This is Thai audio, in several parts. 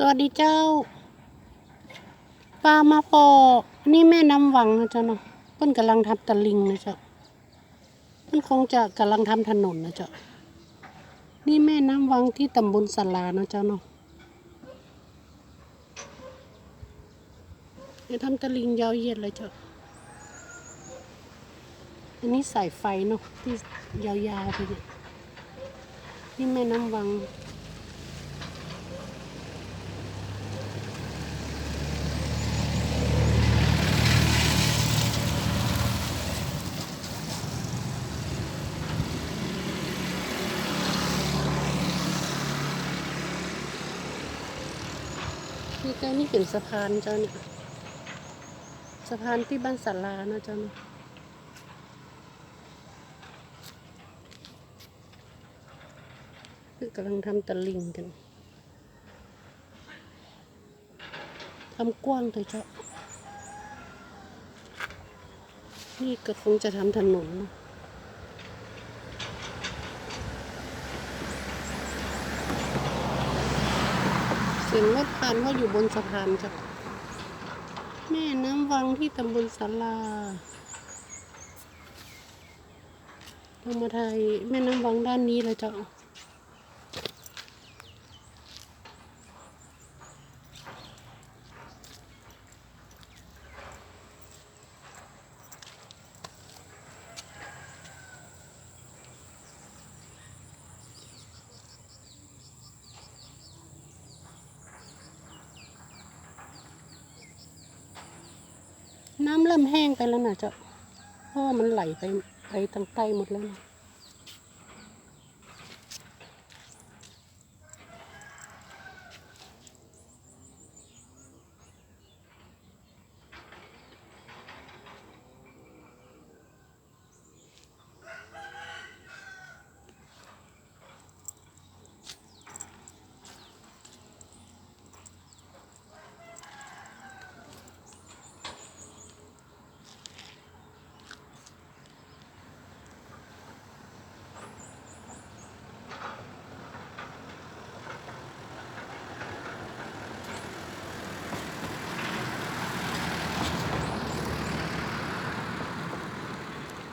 สวัสดีเจ้า ปลามาปอนี่แม่น้ำวังนะเจ้าเนาะเพิ่นกำลังทำตะลิงนะเจ้าเพิ่นคงจะกำลังทำถนนนะเจ้านี่แม่น้ำวังที่ตำบลสลานะเจ้าเนาะจะทำตะลิงยาวเหยียดเลยเจ้าอันนี้สายไฟเนาะที่ยาวๆไปเนี่ยนี่แม่น้ำวัง นี่เจ้านี่เป็นสะพานเจ้าเนี่ยสะพานที่บ้านสารานะเจ้าเนาะคือกำลังทำตะลิงกันทำกว้างเลยเจ้า นี่ก็คงจะทำถนนนะ เสียงรถผ่านว่าอยู่บนสะพานจ้ะแม่น้ำวังที่ตำบลสาลาเรามาถ่ายแม่น้ำวังด้านนี้เลยจ้ะ น้ำเริ่มแห้งไปแล้วนะเจ้าเพราะว่ามันไหลไปไปทางใต้หมดแล้วนะ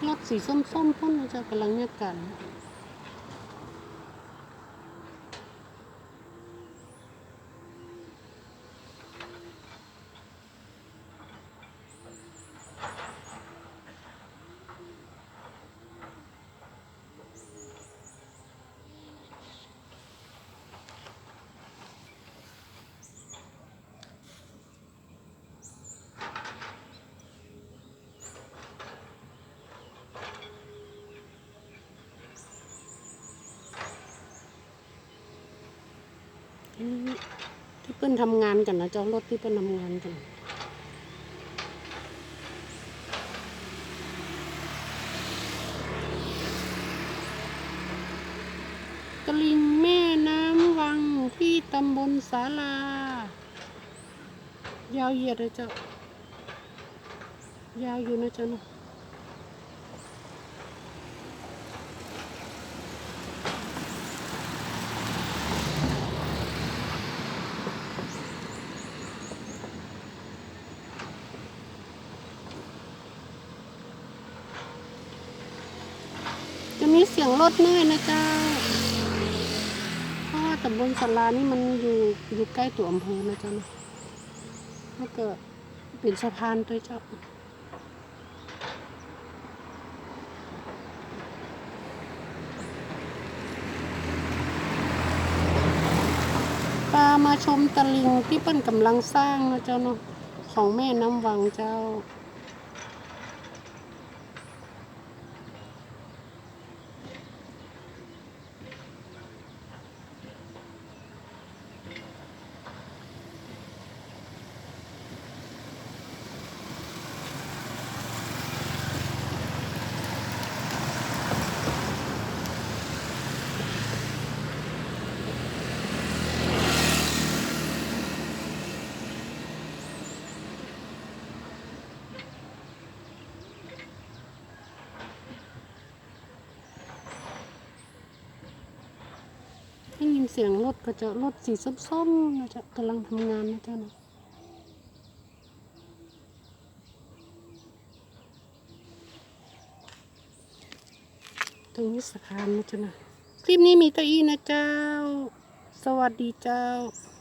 รถสีส้มๆพ่นนะเจ้ากำลังเนี่ยกัน อืมที่ เปิ้นทำงานกันนะเจ้ารถที่เปิ้นทำงานกันตลิงแม่น้ำวังที่ตำบลสาลา ยาวเหยียดเลยเจ้ายาวอยู่นะเจ้าเนาะ จะมีเสียงรถน้อยนะเจ้าเพราะว่าตำบลสารานี่มันอยู่อยู่ใกล้ตัวอำเภอนะเจ้านะถ้าเกิดเป็นสะพานด้วยเจ้าปลามาชมตะลิงที่เปิ้นกำลังสร้างนะเจ้าเนาะของแม่น้ำวังเจ้า เสียงรถก็จะรถสีส้มๆนะจ๊ะกำลังทำงานนะจ๊ะนะตรงนี้สะพานนะจ๊ะนะคลิปนี้มีตะอีนะเจ้า สวัสดีเจ้า